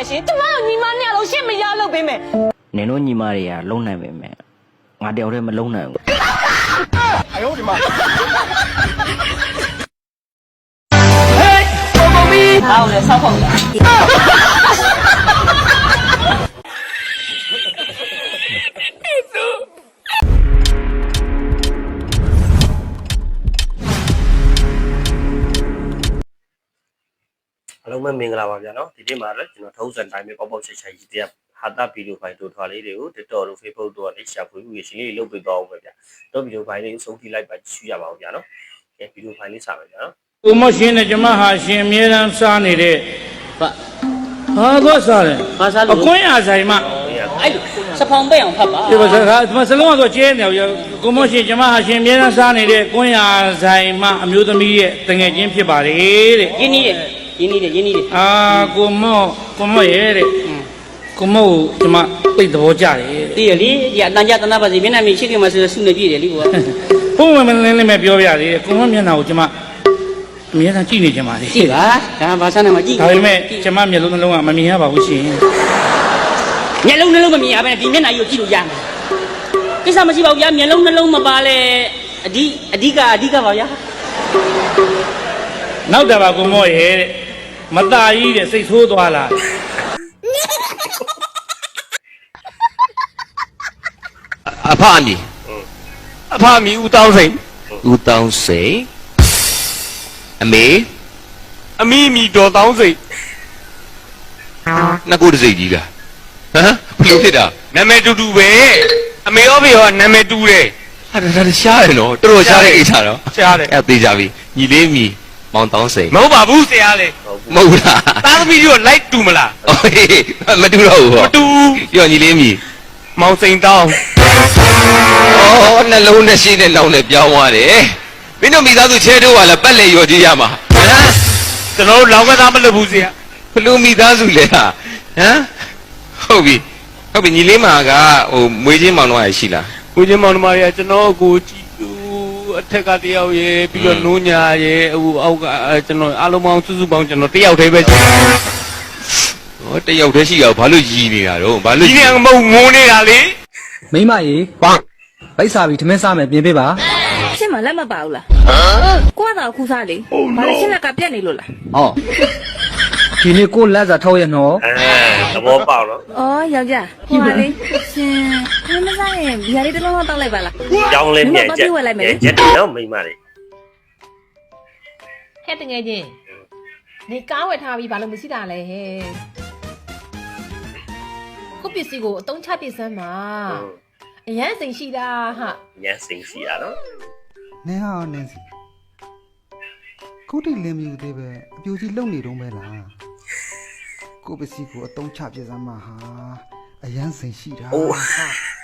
မယ်ရှင်ကျမတို့ညီမနှစ်ယောက်လုံးရှင့်မရလို့ပေးမယ်နင်တို့ညီမတွေကလုံနိုင်ပေမဲ့ငါတယောက်တည်းမလုံနိုင်ဘူးဘာလို့လဲဆောက်ဖို့လား ပဲမင်္ဂလာပါဗျာနော်ဒီနေ့မှာလည်းကျွန်တော်ထုံးစံတိုင်းပဲပေါက်ပေါက်ချက်ချက်ကြီးတရားဟာတာဗီဒီယိုဖိုင်တို့ထွာလေးတွေကို TikTok တို့ Facebook တို့ကနေရှာဖွေမှုရရှင်လေးလုပ်ပေးသွားအောင်ပဲဗျာတော့ဗီဒီယိုဖိုင်လေးကိုစုံကြည့်လိုက်ပါကြည့်ရပါဦးဗျာနော်ကဲဗီဒီယိုဖိုင်လေးစပါဗျာနော်ကိုမရှင်နဲ့ကျမဟာရှင်အမြဲတမ်းစားနေတဲ့ဘာဟာတော့စားတယ်ဘာစားလို့အခွင့်အာဆိုင်မအဲ့လိုစဖောင်ပိတ်အောင်ဖတ်ပါဒီပါစကားဒီမှာစလုံးကတော့ကျဲနေရောကိုမရှင်ကျမဟာရှင်အမြဲတမ်းစားနေတဲ့ကွင့်အာဆိုင်မအမျိုးသမီးရဲ့တငယ်ချင်းဖြစ်ပါလေတဲ့ရင်းနှီးတယ် ရင်းနှီးတယ်ရင်းနှီးတယ်အာကိုမောကိုမောရဲ့တဲ့ကိုမောကိုကျမသိတဲ့ဘောကြတယ်တဲ့တည်ရလေဒီအတန်ကြတနာပါစီမျက်နှာမြင်ရှိခင်မှာဆိုဆုနေပြည့်တယ်လေကွာဘုံမမလင်းလေးမဲ့ပြောပြရတယ်ကိုမောမျက်နှာကိုကျမအမြဲတမ်းကြည့်နေကြပါလေကြည့်ပါဒါဘာစားနေမှာကြည့်ဒါပေမဲ့ကျမမျက်လုံးနှလုံးကမမြင်ရပါဘူးရှင်မျက်လုံးနှလုံးမမြင်ရဘဲဒီမျက်နှာကြီးကိုကြည့်လို့ရမယ်ကိစ္စမရှိပါဘူးဗျာမျက်လုံးနှလုံးမပါလဲအဓိအဓိကအဓိကပါဗျာနောက်တာပါကိုမောရဲ့တဲ့ မตาကြီးတဲ့စိတ်ဆိုးသွားလားအဖအမီအဖအမီဦးတောင်းစိန်ဦးတောင်းစိန်အမေအမီမီတော်တောင်းစိန်နှစ်ခုတစ်စိတ်ကြီးကဟမ်ဘယ်လိုဖြစ်တာနာမည်တူတူပဲအမေရောဖေရောနာမည်တူတယ်ဟာဒါဒါရှားတယ်နော်တော်တော်ရှားတဲ့အိတ်ချတော့ရှားတယ်အဲ့သေးကြပြီညီလေးမီ မောင်တောင်းစိန်မဟုတ်ပါဘူးဆရာလေမဟုတ်လားသားသမီးတို့လိုက်တူမလားမတူတော့ဘူးမတူပြောညီလေးမီမောင်စိန်တောင်းဩနှလုံးနဲ့ရှိတဲ့နောက်နဲ့ပြောင်းသွားတယ်မင်းတို့မိသားစုချဲတို့ကလည်းပတ်လေရော်ကြည့်ရမှာဟမ်ကျွန်တော်တို့လောင်ကသားမလုပ်ဘူးဆရာဘလူမိသားစုလေဟာဟမ်ဟုတ်ပြီဟုတ်ပြီညီလေးမာကဟိုမွေးချင်းမောင်တော့ရရှိလားကိုချင်းမောင်နှမတွေကကျွန်တော်ကိုကြည့်သူ အထက်ကတယောက်ရယ်ပြီးတော့နိုးညာရယ်အခုအောက်ကအဲကျွန်တော်အားလုံးပေါင်းစုစုပေါင်းကျွန်တော်တယောက်တည်းပဲရှိတယ်ဟောတယောက်တည်းရှိအောင်ဘာလို့ရည်နေတာတော့ဘာလို့ဒီနေမဟုတ်ငိုနေတာလေမိမရေပန်းဗိုက်စာပြီးထမင်းစားမယ်ပြင်ပေးပါရှင့်မလက်မပါဘူးလားကိုကတော့ခုစားလေဘာလဲရှင့်လက်ကပြက်နေလို့လားဟောဒီနေ့ကိုလက်စာထောက်ရနော်အဲသဘောပေါက်နော်ဩယောက်ျားဟိုပါလေရှင် ခမ်းမစားရင်ဘီယာလေးတစ်လုံးတော့တောက်လိုက်ပါလားကြောင်းလေးမြန်ချက်မိမသွားပြေးဝယ်လိုက်မယ်လေချက်တယ်နော်မိမလေးဟဲ့တငယ်ချင်းနေကားဝယ်ထားပြီးဘာလို့မရှိတာလဲဟဲ့ခုပစ္စည်းကိုအတုံးချပစ္စမ်းမှာအရန်စိန်ရှိတာဟာညံစိန်စီရနော်နင်းဟာနင်းစီခုတိလင်းမြူသေးပဲအပြူကြီးလုံနေတုံးပဲလားကိုပစ္စည်းကိုအတုံးချပြစမ်းမှာဟာအရန်စိန်ရှိတာအိုး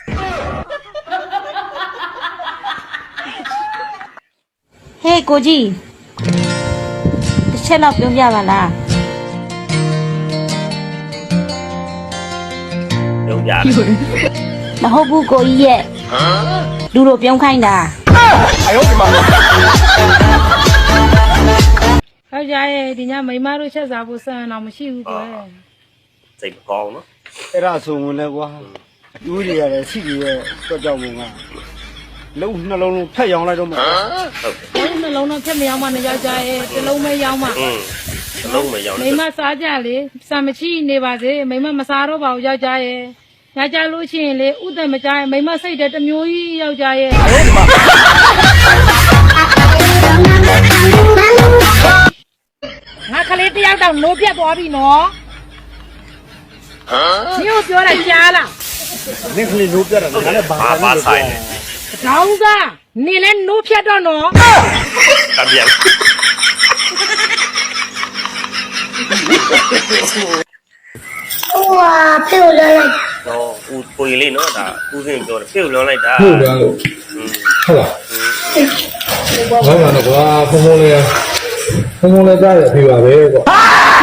ဟေးကိုကြီးတစ်ချက်တော့ပြောပြပါလားရုံကြတယ်မဟုတ်ဘူးကိုကြီးရဲ့လူတို့ပြုံးခိုင်းတာယောက်ျားရဲ့ဒီညမိန်းမတို့ချက်စားဖို့စံတော့မရှိဘူးကွယ်စိတ်မကောင်းနော်အဲ့ဒါဆိုဝင်လဲကွာ ယူတွေရတယ်ရှိတွေရဲ့တော့ကြောက်ဝင်ကလုံးနှလုံးလုံးဖက်ရောင်လိုက်တော့မှာဟုတ်တယ်ဘယ်နှလုံးတော့ဖြတ်မရောက်မှနေယောက်ျားရဲ့တစ်လုံးမရောက်မှอืมအလုံးမရောက်မိန်းမစားကြလေစံမချီနေပါစေမိန်းမမစားတော့ပါဘူးယောက်ျားရဲ့ယောက်ျားလို့ရှိရင်လေဥဒ္ဒမကြရဲ့မိန်းမစိတ်တဲ့တစ်မျိုးကြီးယောက်ျားရဲ့ ငါကလေးတယောက်တော့နိုးပြတ်သွားပြီနော်ဟမ်မြို့ပြောတာကြားလား နင့်ကလေးနိုးပြတာငါလည်းဘာဘာဆိုင်လဲတောင်းကနေလဲနိုးဖြတ်တော့နော်တပြက်ဝါဖေကိုလောလိုက်တော့ဦးကိုကြီးလေးနော်ဒါဦးစင်ပြောတယ်ဖေကိုလောလိုက်တာဟုတ်တယ်လို့ဟုတ်လားဟုတ်ပါတော့ကွာဖုံဖုံလေးဖုံဖုံလေးကြားရပြီပါပဲကွာ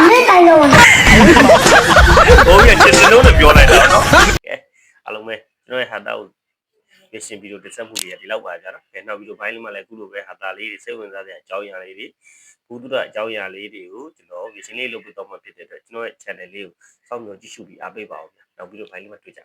မင်းတိုင်တော့ပါဘိုးရဲ့ချစ်စလုံးနဲ့ပြောလိုက်တာနော် ပဲကျွန်တော်ရဲ့ဟာတာကိုရရှင်ဗီဒီယိုတင်ဆက်မှုတွေကဒီလောက်ပါကြတော့ကဲနောက်ဗီဒီယိုဘိုင်းလေးမှာလည်းအခုလိုပဲဟာတာလေးတွေစိတ်ဝင်စားစရာအကြောင်းအရာလေးတွေဘူးတူတာအကြောင်းအရာလေးတွေကိုကျွန်တော်ဗီရှင်လေးလုပ်ပြတော့မှဖြစ်တဲ့အတွက်ကျွန်တော်ရဲ့ channel လေးကိုစောင့်မျှော်ကြည့်ရှုပြီးအားပေးပါအောင်ဗျာနောက်ပြီးတော့ file လေးမှာတွေ့ကြ